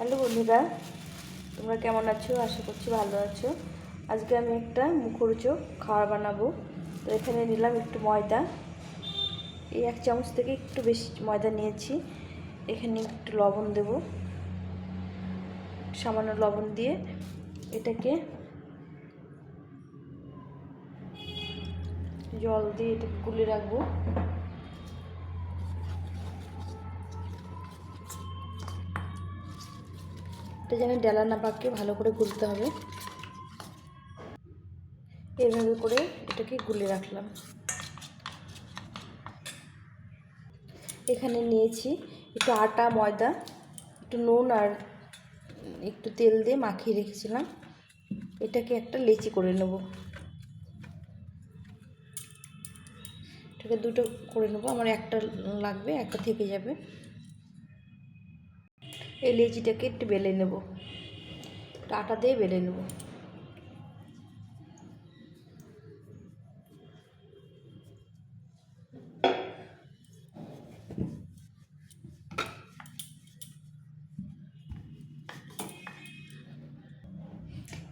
Hello বন্ধুরা, তোমরা কেমন আছো? আশা করছি ভালো আছো। আজকে আমি একটা মুখরোচক খাবার বানাবো। তো এখানে নিলাম একটু ময়দা। এই এক চামচ থেকে একটু বেশি ময়দা নিয়েছি। এখানে একটু লবণ দেব। সামান্য লবণ দিয়ে এটাকে জল দিয়ে এটাকে গুলে রাখব। এটা যেন ডেলা না পাকে, ভালো করে গুলতে হবে। এভাবে করে এটাকে গুলে রাখলাম। এখানে নিয়েছি একটু আটা, ময়দা, একটু নুন আর একটু তেল দিয়ে মাখিয়ে রেখেছিলাম। এটাকে একটা লেচি করে নেব। এটাকে দুটো করে নেব। আমার একটা লাগবে, একটা থেকে যাবে। এই লেচিটাকে একটু বেলে নেব। আটা দিয়ে বেলে নেব।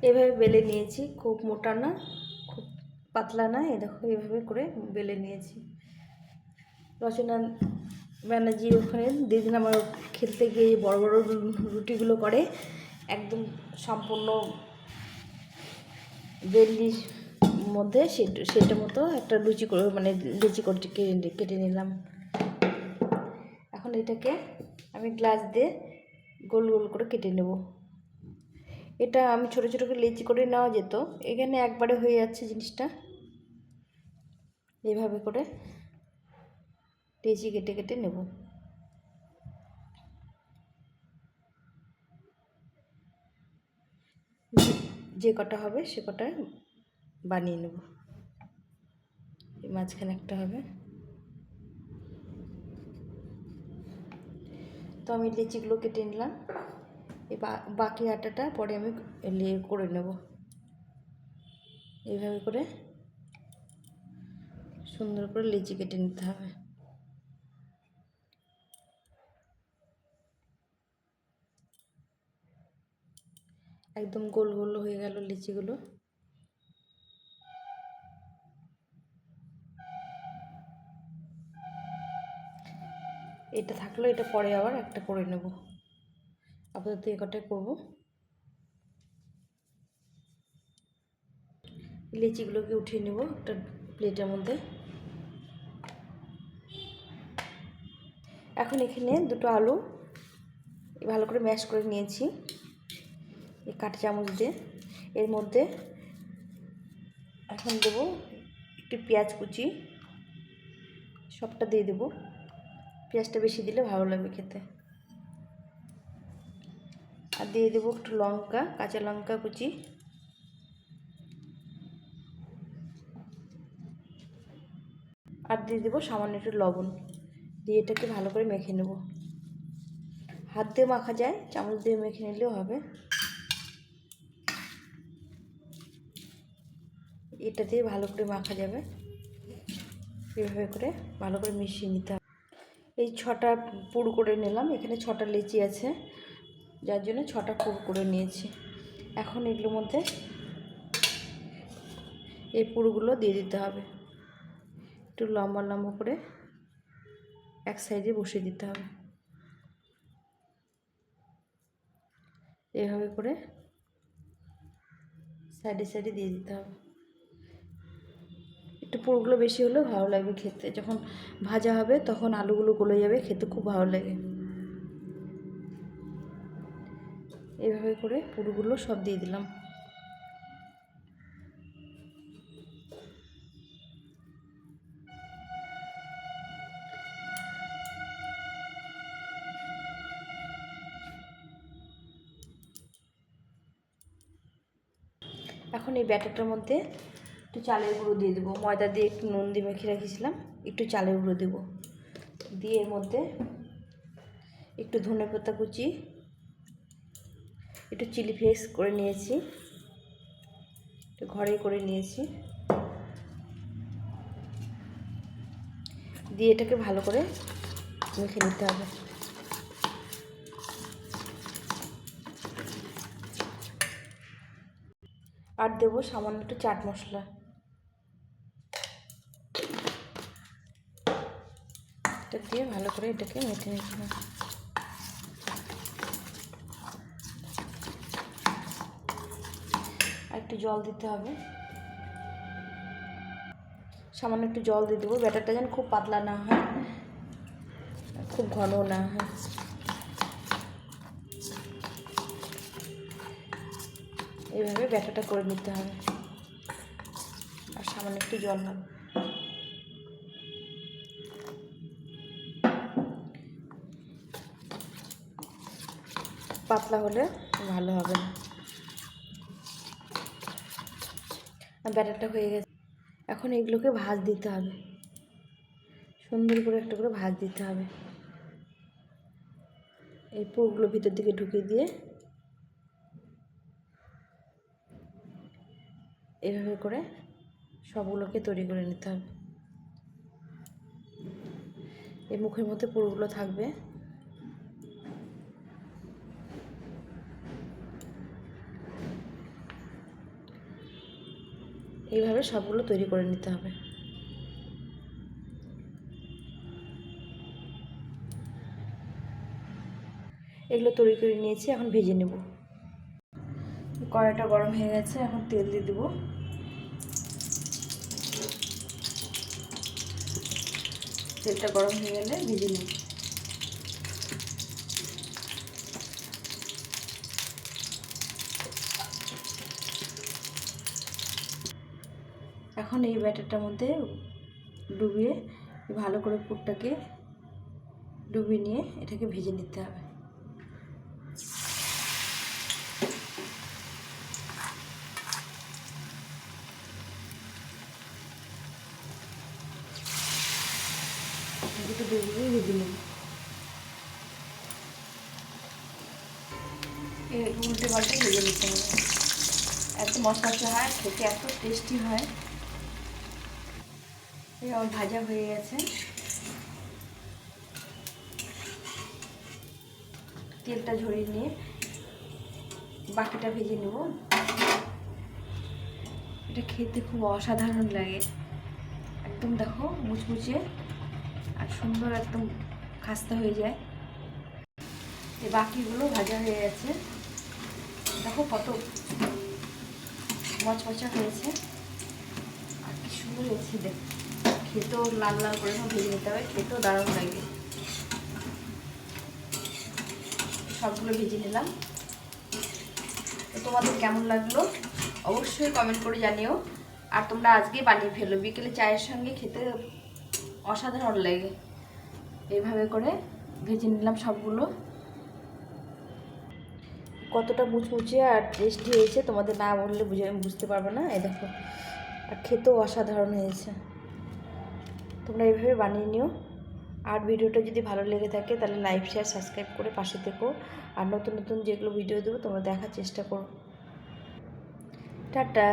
এভাবে বেলে নিয়েছি, খুব মোটা না, খুব পাতলা না এ দেখো এভাবে করে বেলে নিয়েছি। রচনা ব্যানার্জি ওখানে। দিদিন আমার খেলতে গিয়ে বড় বড় রুটিগুলো করে, একদম সম্পূর্ণ বেল্লির মধ্যে সেটা সেটা মতো একটা লুচি করে মানে লুচি করে কেটে কেটে নিলাম। এখন এটাকে আমি গ্লাস দিয়ে গোল গোল করে কেটে নেব। এটা আমি ছোটো ছোটো করে লেচি করে নেওয়া যেত। এখানে একবারে হয়ে যাচ্ছে জিনিসটা। এভাবে করে লেচি কেটে কেটে নেব। যে- কটা হবে সে কটা বানিয়ে নেব। মাঝখানে একটা হবে। তো আমি লিচিগুলো কেটে নিলাম। এই বাকি আটাটা পরে আমি লে- করে নেব। এইভাবে করে সুন্দর করে লিচি কেটে নিতে হবে। একদম গোল গোল হয়ে গেল লিচিগুলো। এটা থাকল, এটা পরে আবার একটা করে নেব। আপাতত এ কটাই করব। লিচিগুলোকে উঠিয়ে নেব একটা প্লেটের মধ্যে। এখন এখানে দুটো আলু ভালো করে ম্যাশ করে নিয়েছি। এই কাঁটা চামচ দিয়ে এর মধ্যে এখন দেবো একটু পেঁয়াজ কুচি, সবটা দিয়ে দেবো। পেঁয়াজটা বেশি দিলে ভালো লাগবে খেতে। আর দিয়ে দেবো একটু লঙ্কা, কাঁচা লঙ্কা কুচি। আর দিয়ে দেবো সামান্য একটু লবণ। দিয়ে এটাকে ভালো করে মেখে নেব। হাত দিয়ে মাখা যায়, চামচ দিয়ে মেখে নিলেও হবে। এটা দিয়ে ভালো করে মাখা যাবে। এভাবে করে ভালো করে মিশিয়ে নিতে হবে। এই ছটা পুর করে নিলাম। এখানে ছটা লিচি আছে, যার জন্য ছটা পুর করে নিয়েছি। এখন এগুলোর মধ্যে এই পুরগুলো দিয়ে দিতে হবে। একটু লম্বা লম্বা করে এক সাইডে বসিয়ে দিতে হবে। এভাবে করে সাইডে সাইডে দিয়ে দিতে হবে। পুরগুলো বেশি হলেও ভালো লাগবে খেতে। যখন ভাজা হবে তখন আলুগুলো গলে যাবে, খেতে খুব ভালো লাগে। এভাবে করে পুরগুলো সব দিয়ে দিলাম। এখন এই ব্যাটারটার মধ্যে একটু চালের গুঁড়ো দিয়ে দেবো। ময়দা দিয়ে একটু নুন দিয়ে মেখে রেখেছিলাম, একটু চালের গুঁড়ো দেবো। দিয়ে এর মধ্যে একটু ধনে পাতা কুচি, একটু চিলি ফেস করে নিয়েছি, একটু ঘরে করে নিয়েছি। দিয়ে এটাকে ভালো করে মেখে নিতে হবে। আর দেবো সামান্য একটু চাট মশলা। এটা দিয়ে ভালো করে এটাকে মেখে নিতে হবে একটু জল দিতে হবে। সামান্য একটু জল দিয়ে দেবো। ব্যাটারটা যেন খুব পাতলা না হয়, খুব ঘন না হয়। এইভাবে ব্যাটারটা করে নিতে হবে। আর সামান্য একটু জল হবে পাতলা হলে ভালো হবে না। ব্যাটারটা হয়ে গেছে। এখন এগুলোকে ভাজ দিতে হবে। সুন্দর করে একটা করে ভাজ দিতে হবে। এই পুরগুলো ভিতর দিকে ঢুকিয়ে দিয়ে এভাবে করে সবগুলোকে তৈরি করে নিতে হবে। এই মুখের মধ্যে পুরগুলো থাকবে। এইভাবে সবগুলো তৈরি করে নিতে হবে। এগুলো তৈরি করে নিয়েছি, এখন ভেজে নেব। কড়াইটা গরম হয়ে গেছে, এখন তেল দিয়ে দেবো। তেলটা গরম হয়ে গেলে ভেজে নেব। এখন এই ব্যাটারটার মধ্যে ডুবিয়ে ভালো করে পুরটাকে ডুবিয়ে নিয়ে এটাকে ভেজে নিতে হবে। ভেজে নিতে হবে। এত মশলা হয়, খেতে এত টেস্টি হয়। আমার ভাজা হয়ে গেছে। তেলটা ঝরিয়ে নিয়ে বাকিটা ভেজে নেব। এটা খেতে খুব অসাধারণ লাগে। একদম দেখো মুচমুচে আর সুন্দর একদম খাস্তা হয়ে যায়। এই বাকিগুলো ভাজা হয়ে গেছে। দেখো কত মচমচা হয়েছে। আর কি সুন্দর হয়েছে দেখ খেতেও লাল লাল করে ভেজে নিতে হবে, খেতেও দারুণ লাগে। সবগুলো ভেজে নিলাম। তো তোমাদের কেমন লাগল? অবশ্যই কমেন্ট করে জানিও। আর তোমরা আজকে বানিয়ে ফেলো। বিকেলে চায়ের সঙ্গে খেতে অসাধারণ লাগে। এইভাবে করে ভেজে নিলাম সবগুলো। কতটা মুচমুচে আর টেস্টি হয়েছে তোমাদের না বললে বুঝে বুঝতে পারবে না। এই দেখো, আর খেতেও অসাধারণ হয়েছে। তোমরা এইভাবে বানিয়ে নিও। আর ভিডিওটা যদি ভালো লেগে থাকে, তাহলে লাইক শেয়ার সাবস্ক্রাইব করে পাশে দেখো আর নতুন নতুন যেগুলো ভিডিও দেবো, তোমরা দেখার চেষ্টা করো। টাটা।